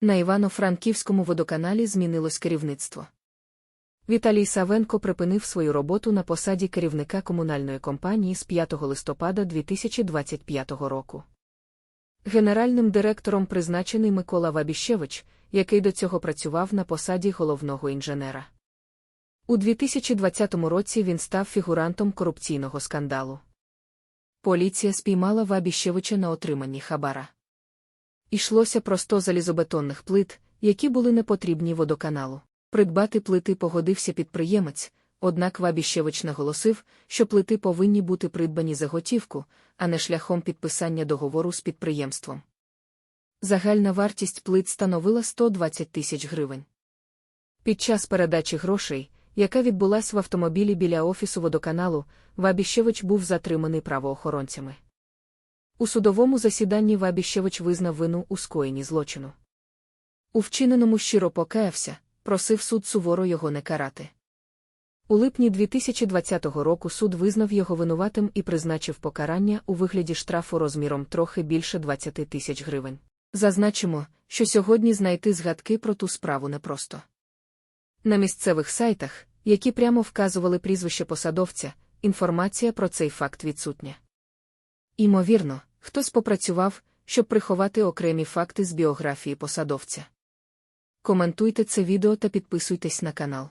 На Івано-Франківському водоканалі змінилось керівництво. Віталій Савенко припинив свою роботу на посаді керівника комунальної компанії з 5 листопада 2025 року. Генеральним директором призначений Микола Вабіщевич, який до цього працював на посаді головного інженера. У 2020 році він став фігурантом корупційного скандалу. Поліція спіймала Вабіщевича на отриманні хабара. Ішлося про 100 залізобетонних плит, які були непотрібні водоканалу. Придбати плити погодився підприємець, однак Вабіщевич наголосив, що плити повинні бути придбані за готівку, а не шляхом підписання договору з підприємством. Загальна вартість плит становила 120 тисяч гривень. Під час передачі грошей, яка відбулась в автомобілі біля офісу водоканалу, Вабіщевич був затриманий правоохоронцями. У судовому засіданні Вабіщевич визнав вину у скоєнні злочину. У вчиненому щиро покаявся, просив суд суворо його не карати. У липні 2020 року суд визнав його винуватим і призначив покарання у вигляді штрафу розміром трохи більше 20 тисяч гривень. Зазначимо, що сьогодні знайти згадки про ту справу непросто. На місцевих сайтах, які прямо вказували прізвище посадовця, інформація про цей факт відсутня. Імовірно, хтось попрацював, щоб приховати окремі факти з біографії посадовця. Коментуйте це відео та підписуйтесь на канал.